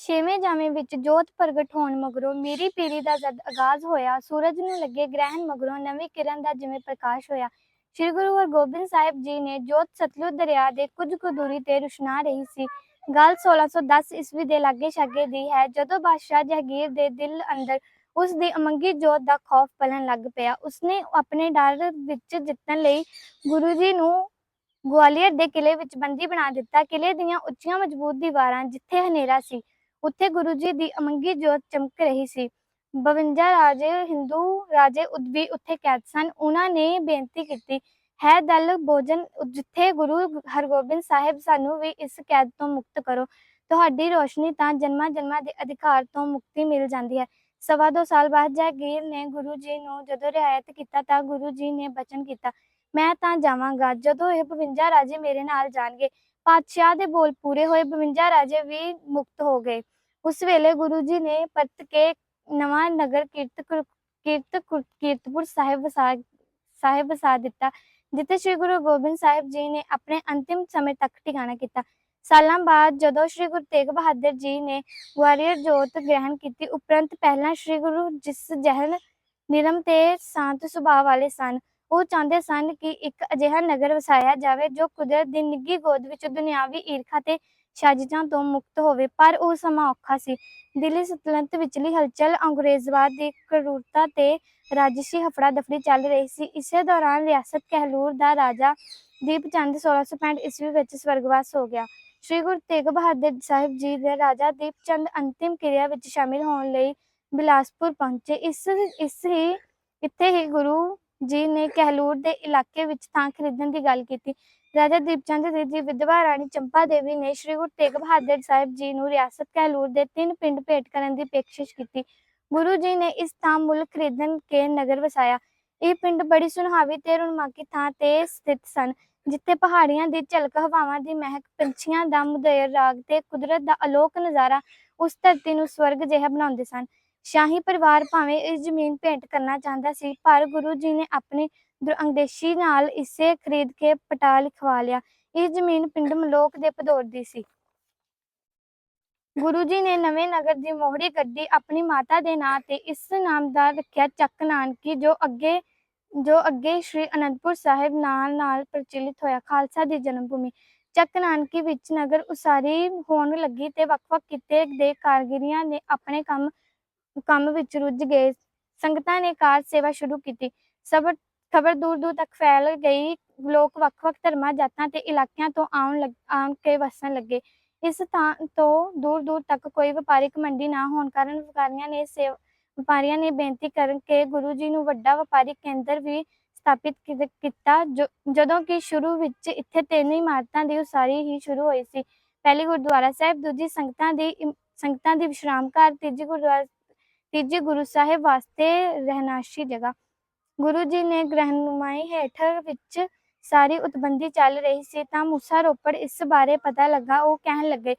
ਛੇਵੇਂ ਜਾਮੇ ਵਿੱਚ ਜੋਤ ਪ੍ਰਗਟ ਹੋਣ ਮਗਰੋਂ ਮੇਰੀ ਪੀੜੀ ਦਾ ਜਦ ਆਗਾਜ਼ ਹੋਇਆ, ਸੂਰਜ ਨੂੰ ਲੱਗੇ ਗ੍ਰਹਿਣ ਮਗਰੋਂ ਨਵੀਂ ਕਿਰਨ ਦਾ ਜਿਵੇਂ ਪ੍ਰਕਾਸ਼ ਹੋਇਆ, ਸ੍ਰੀ ਗੁਰੂ ਹਰਗੋਬਿੰਦ ਸਾਹਿਬ ਜੀ ਨੇ ਜੋਤ ਸਤਲੁਜ ਦਰਿਆ ਦੇ ਕੁਝ ਕੁ ਦੂਰੀ ਤੇ ਰੁਸ਼ਨਾ ਰਹੀ ਸੀ। ਗੱਲ 1610 ਈਸਵੀ ਦੇ ਲਾਗੇ ਛਾਗੇ ਦੀ ਹੈ, ਜਦੋਂ ਬਾਦਸ਼ਾਹ ਜਹਾਂਗੀਰ ਦੇ ਦਿਲ ਅੰਦਰ ਉਸ ਦੀ ਅਮੰਗੀ ਜੋਤ ਦਾ ਖੌਫ ਪਲਣ ਲੱਗ ਪਿਆ, ਉਸਨੇ ਆਪਣੇ ਡਰ ਵਿੱਚ ਜਿੱਤਣ ਲਈ ਗੁਰੂ ਜੀ ਨੂੰ ਗਵਾਲੀਅਰ ਦੇ ਕਿਲੇ ਵਿੱਚ ਬੰਦੀ ਬਣਾ ਦਿੱਤਾ। ਕਿਲੇ ਦੀਆਂ ਉੱਚੀਆਂ ਮਜ਼ਬੂਤ ਦੀਵਾਰਾਂ ਜਿੱਥੇ ਹਨੇਰਾ ਸੀ ਉੱਥੇ ਗੁਰੂ ਜੀ ਦੀ ਅਮੰਗੀ ਜੋਤ ਚਮਕ ਰਹੀ ਸੀ। 52 ਰਾਜੇ, ਹਿੰਦੂ ਰਾਜੇ ਉਦਬੀ ਉੱਥੇ ਕੈਦ ਸਨ। ਉਹਨਾਂ ਨੇ ਬੇਨਤੀ ਕੀਤੀ, ਹੈ ਦਲ, ਭੋਜਨ ਜਿੱਥੇ ਗੁਰੂ ਹਰਗੋਬਿੰਦ ਸਾਹਿਬ ਸਾਨੂੰ ਵੀ ਇਸ ਕੈਦ ਤੋਂ ਮੁਕਤ ਕਰੋ। ਤੁਹਾਡੀ ਰੋਸ਼ਨੀ ਤਾਂ ਜਨਮਾਂ ਜਨਮਾਂ ਦੇ ਅਧਿਕਾਰ ਤੋਂ ਮੁਕਤੀ ਮਿਲ ਜਾਂਦੀ ਹੈ। ਸਵਾ ਦੋ ਸਾਲ ਬਾਅਦ ਜਹਾਂਗੀਰ ਨੇ ਗੁਰੂ ਜੀ ਨੂੰ ਜਦੋਂ ਰਿਆਇਤ ਕੀਤਾ ਤਾਂ ਗੁਰੂ ਜੀ ਨੇ ਬਚਨ ਕੀਤਾ। ਮੈਂ ਤਾਂ ਜਾਵਾਂਗਾ, ਜਦੋਂ ਇਹ 52 ਰਾਜੇ ਮੇਰੇ ਨਾਲ ਜਾਣਗੇ। ਪਾਤਸ਼ਾਹ ਦੇ ਬੋਲ ਪੂਰੇ ਹੋਏ 52 ਰਾਜੇ ਵੀ ਮੁਕਤ ਹੋ ਗਏ। ਉਸ ਵੇਲੇ ਗੁਰੂ ਜੀ ਨੇ ਪਰਤ ਕੇ ਨਵਾਂ ਨਗਰ ਕੀਰਤ ਕੀਰਤ ਕੀਰਤਪੁਰ ਸਾਹਿਬ ਵਸਾ ਸਾਹਿਬ ਵਸਾ ਦਿੱਤਾ, ਜਿੱਥੇ ਸ੍ਰੀ ਗੁਰੂ ਗੋਬਿੰਦ ਸਾਹਿਬ ਜੀ ਨੇ ਆਪਣੇ ਅੰਤਿਮ ਸਮੇਂ ਤੱਕ ਟਿਕਾਣਾ ਕੀਤਾ। ਸਾਲਾਂ ਬਾਅਦ ਜਦੋਂ ਸ੍ਰੀ ਗੁਰੂ ਤੇਗ ਬਹਾਦਰ ਜੀ ਨੇ ਗਵਾਲੀਅਰ ਜੋਤ ਗ੍ਰਹਿਣ ਕੀਤੀ, ਉਪਰੰਤ ਪਹਿਲਾਂ ਸ੍ਰੀ ਗੁਰੂ ਜਿਸ ਜਹਨ ਨਿਰਮ ਤੇ ਸ਼ਾਂਤ ਸੁਭਾਅ ਵਾਲੇ ਸਨ ਉਹ ਚਾਹੁੰਦੇ ਸਨ ਕਿ ਇੱਕ ਅਜਿਹਾ ਨਗਰ ਵਸਾਇਆ ਜਾਵੇ ਜੋ ਕੁਦਰਤ ਦੀ ਨਿੱਗੀ ਗੋਦ ਵਿੱਚ ਦੁਨਿਆਵੀ ਈਰਖਾ ਤੇ ਸਾਜ਼ਿਸ਼ਾਂ ਤੋਂ ਮੁਕਤ ਹੋਵੇ। ਪਰ ਉਹ ਸਮਾਂ ਔਖਾ ਸੀ। ਦਿੱਲੀ ਸਲਤਨਤ ਵਿਚਲੀ ਹਲਚਲ ਅੰਗਰੇਜ਼ਵਾਦ ਦੀ ਕਰੂਰਤਾ ਤੇ ਰਾਜਸੀ ਹਫੜਾ ਦਫੜੀ ਚੱਲ ਰਹੀ ਸੀ। ਇਸੇ ਦੌਰਾਨ ਰਿਆਸਤ ਕਹਿਲੂਰ ਦਾ ਰਾਜਾ ਦੀਪ ਚੰਦ 1665 ਈਸਵੀ ਵਿੱਚ ਸਵਰਗਵਾਸ ਹੋ ਗਿਆ। ਸ੍ਰੀ ਗੁਰੂ ਤੇਗ ਬਹਾਦਰ ਸਾਹਿਬ ਜੀ ਦੇ ਰਾਜਾ ਦੀਪ ਚੰਦ ਅੰਤਿਮ ਕਿਰਿਆ ਵਿੱਚ ਸ਼ਾਮਿਲ ਹੋਣ ਲਈ ਬਿਲਾਸਪੁਰ ਪਹੁੰਚੇ। ਇਸ ਇਸ ਹੀ, ਇੱਥੇ ਹੀ ਗੁਰੂ ਜੀ ਨੇ ਕਹਿਲੂਰ ਦੇ ਇਲਾਕੇ ਵਿੱਚ ਥਾਂ ਖਰੀਦਣ ਦੀ ਗੱਲ ਕੀਤੀ। ਰਾਜਾ ਦੀਪਚੰਦ ਜੀ ਦੀ ਵਿਧਵਾ ਰਾਣੀ ਚੰਪਾ ਦੇਵੀ ਨੇ ਸ੍ਰੀ ਗੁਰੂ ਤੇਗ ਬਹਾਦਰ ਸਾਹਿਬ ਜੀ ਨੂੰ ਰਿਆਸਤ ਕਹਿਲੂਰ ਦੇ ਤਿੰਨ ਪਿੰਡ ਭੇਟ ਕਰਨ ਦੀ ਪੇਸ਼ਕਸ਼ ਕੀਤੀ। ਗੁਰੂ ਜੀ ਨੇ ਇਸ ਥਾਂ ਮੁੱਲ ਖਰੀਦਣ ਕੇ ਨਗਰ ਵਸਾਇਆ। ਇਹ ਪਿੰਡ ਬੜੀ ਸੁਨਹਾਵੀ ਤੇ ਰੁਣਮਾਕੀ ਥਾਂ ਤੇ ਸਥਿਤ ਸਨ, ਜਿੱਥੇ ਪਹਾੜੀਆਂ ਦੀ ਝਲਕ, ਹਵਾਵਾਂ ਦੀ ਮਹਿਕ, ਪੰਛੀਆਂ ਦਾ ਮੁਦੇਰ ਰਾਗ ਤੇ ਕੁਦਰਤ ਦਾ ਅਲੋਕ ਨਜ਼ਾਰਾ ਉਸ ਧਰਤੀ ਨੂੰ ਸਵਰਗ ਜਿਹਾ ਬਣਾਉਂਦੇ ਸਨ। ਸ਼ਾਹੀ ਪਰਿਵਾਰ ਭਾਵੇਂ ਇਸ ਜ਼ਮੀਨ ਭੇਂਟ ਕਰਨਾ ਚਾਹੁੰਦਾ ਸੀ, ਪਰ ਗੁਰੂ ਜੀ ਨੇ ਆਪਣੀ ਦੁਰਅੰਦੇਸ਼ੀ ਨਾਲ ਇਸੇ ਖਰੀਦ ਕੇ ਪਟਾ ਲਿਖਵਾ ਲਿਆ। ਇਹ ਜ਼ਮੀਨ ਪਿੰਡ ਮਲੋਕ ਦੇ ਭਦੌੜ ਦੀ ਸੀ। ਗੁਰੂ ਜੀ ਨੇ ਨਵੇਂ ਨਗਰ ਦੀ ਮੋਹਰੀ ਗੱਡੀ ਆਪਣੀ ਮਾਤਾ ਦੇ ਨਾਂ ਤੇ ਇਸ ਨਾਮ ਦਾ ਰੱਖਿਆ ਚੱਕ ਨਾਨਕੀ, ਜੋ ਅੱਗੇ ਜੋ ਅੱਗੇ ਸ਼੍ਰੀ ਅਨੰਦਪੁਰ ਸਾਹਿਬ ਨਾਲ ਨਾਲ ਪ੍ਰਚਲਿਤ ਹੋਇਆ, ਖਾਲਸਾ ਦੀ ਜਨਮ ਭੂਮੀ ਚੱਕ ਨਾਨਕੀ ਵਿੱਚ ਨਗਰ ਉਸਾਰੀ ਹੋਣ ਲੱਗੀ ਤੇ ਵੱਖ-ਵੱਖ ਕਿੱਤੇ ਦੇ ਕਾਰਗਰੀਆਂ ਨੇ ਆਪਣੇ ਕੰਮ ਕੰਮ ਵਿੱਚ ਰੁੱਝ ਗਏ। ਸੰਗਤਾਂ ਨੇ ਕਾਰ ਸੇਵਾ ਸ਼ੁਰੂ ਕੀਤੀ। ਸਬਰ ਖਬਰ ਦੂਰ ਦੂਰ ਤੱਕ ਫੈਲ ਗਈ। ਲੋਕ ਵੱਖ-ਵੱਖ ਧਰਮਾਂ, ਜਾਤਾਂ ਤੇ ਇਲਾਕਿਆਂ ਤੋਂ ਆਉਣ ਲੱਗ ਆਉਣ ਕੇ ਵਸਣ ਲੱਗੇ। ਇਸ ਥਾਂ ਤੋਂ ਦੂਰ ਦੂਰ ਤੱਕ ਕੋਈ ਵਪਾਰਿਕ ਮੰਡੀ ਨਾ ਹੋਣ ਕਾਰਨ ਵਪਾਰੀਆਂ ਨੇ ਸੇਵ, ਵਪਾਰੀਆਂ ਨੇ ਬੇਨਤੀ ਕਰਨ ਕਿ ਗੁਰੂ ਜੀ ਨੂੰ ਵੱਡਾ ਵਪਾਰੀ ਕੇਂਦਰ ਵੀ ਸਥਾਪਿਤ ਕੀਤਾ। ਜੋ- ਜਦੋਂ ਕਿ ਸ਼ੁਰੂ ਵਿੱਚ ਇੱਥੇ ਤਿੰਨ ਇਮਾਰਤਾਂ ਦੀ ਉਸਾਰੀ ਹੀ ਸ਼ੁਰੂ ਹੋਈ ਸੀ। ਪਹਿਲੀ ਗੁਰਦੁਆਰਾ ਸਾਹਿਬ, ਦੂਜੀ ਸੰਗਤਾਂ ਦੀ ਸੰਗਤਾਂ ਦੀ ਵਿਸ਼ਰਾਮ ਘਰ, ਤੀਜੀ ਗੁਰਦੁਆਰਾ ਤੀਜੀ ਗੁਰੂ ਸਾਹਿਬ ਵਾਸਤੇ ਰਹਿਨਾਸ਼ੀ ਜਗ੍ਹਾ। ਗੁਰੂ ਜੀ ਨੇ ਗ੍ਰਹਿਨੁਮਾਈ ਹੇਠ ਵਿੱਚ ਸਾਰੀ ਉਤਬੰਦੀ ਚੱਲ ਰਹੀ ਸੀ ਤਾਂ ਮੂਸਾ ਰੋਪੜ ਇਸ ਬਾਰੇ ਪਤਾ ਲੱਗਾ। ਉਹ ਕਹਿਣ ਲੱਗੇ,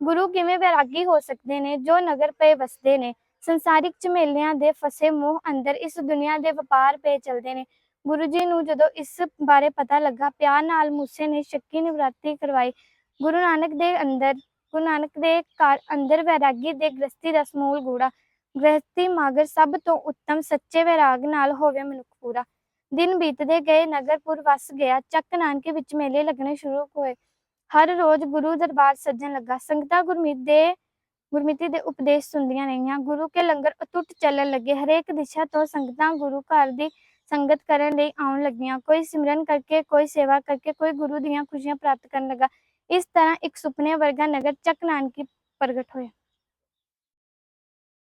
ਗੁਰੂ ਕਿਵੇਂ ਵੈਰਾਗੀ ਹੋ ਸਕਦੇ ਨੇ, ਜੋ ਨਗਰ ਪਏ ਵਸਦੇ ਨੇ? ਸੰਸਾਰਿਕ ਝਮੇਲਿਆਂ ਦੇ ਫਸੇ ਮੋਹ ਅੰਦਰ ਇਸ ਦੁਨੀਆ ਦੇ ਵਪਾਰ ਪਏ ਚਲਦੇ ਨੇ। ਗੁਰੂ ਜੀ ਨੂੰ ਜਦੋਂ ਇਸ ਬਾਰੇ ਪਤਾ ਲੱਗਾ, ਪਿਆਰ ਨਾਲ ਮੂਸੇ ਨੇ ਸ਼ੱਕੀ ਨਿਵਰਾਤੀ ਕਰਵਾਈ। ਗੁਰੂ ਨਾਨਕ ਦੇ ਅੰਦਰ, ਗੁਰੂ ਨਾਨਕ ਦੇ ਘਰ ਅੰਦਰ ਵੈਰਾਗੀ ਦੇ ਗ੍ਰਸਤੀ ਦਾ ਸਮੂਲ ਗੂੜਾ ਗ੍ਰਸਤੀ ਮਾਗਰ ਸਭ ਤੋਂ ਉੱਤਮ ਸੱਚੇ ਵੈਰਾਗ ਨਾਲ ਹੋਵੇ ਮਨੁੱਖ ਪੂਰਾ। ਦਿਨ ਬੀਤਦੇ ਗਏ ਨਗਰਪੁਰ ਵਸ ਗਿਆ, ਚੱਕ ਨਾਨਕੇ ਵਿੱਚ ਮੇਲੇ ਲੱਗਣੇ ਸ਼ੁਰੂ ਹੋਏ। ਹਰ ਰੋਜ਼ ਗੁਰੂ ਦਰਬਾਰ ਸੱਜਣ ਲੱਗਾ। ਸੰਗਤਾਂ ਗੁਰਮੀਤ ਦੇ, ਗੁਰਮਿਤੀ ਦੇ ਉਪਦੇਸ਼ ਸੁਣਦੀਆਂ ਰਹੀਆਂ। ਗੁਰੂ ਕੇ ਲੰਗਰ ਅਟੁੱਟ ਚੱਲਣ ਲੱਗੇ। ਹਰੇਕ ਦਿਸ਼ਾ ਤੋਂ ਸੰਗਤਾਂ ਗੁਰੂ ਘਰ ਦੀ ਸੰਗਤ ਕਰਨ ਲਈ ਆਉਣ ਲੱਗੀਆਂ। ਕੋਈ ਸਿਮਰਨ ਕਰਕੇ, ਕੋਈ ਸੇਵਾ ਕਰਕੇ, ਕੋਈ ਗੁਰੂ ਦੀਆਂ ਖੁਸ਼ੀਆਂ ਪ੍ਰਾਪਤ ਕਰਨ ਲੱਗਾ। ਇਸ ਤਰ੍ਹਾਂ ਇੱਕ ਸੁਪਨੇ ਵਰਗਾ ਨਗਰ ਚੱਕ ਨਾਨਕੀ ਪ੍ਰਗਟ ਹੋਇਆ।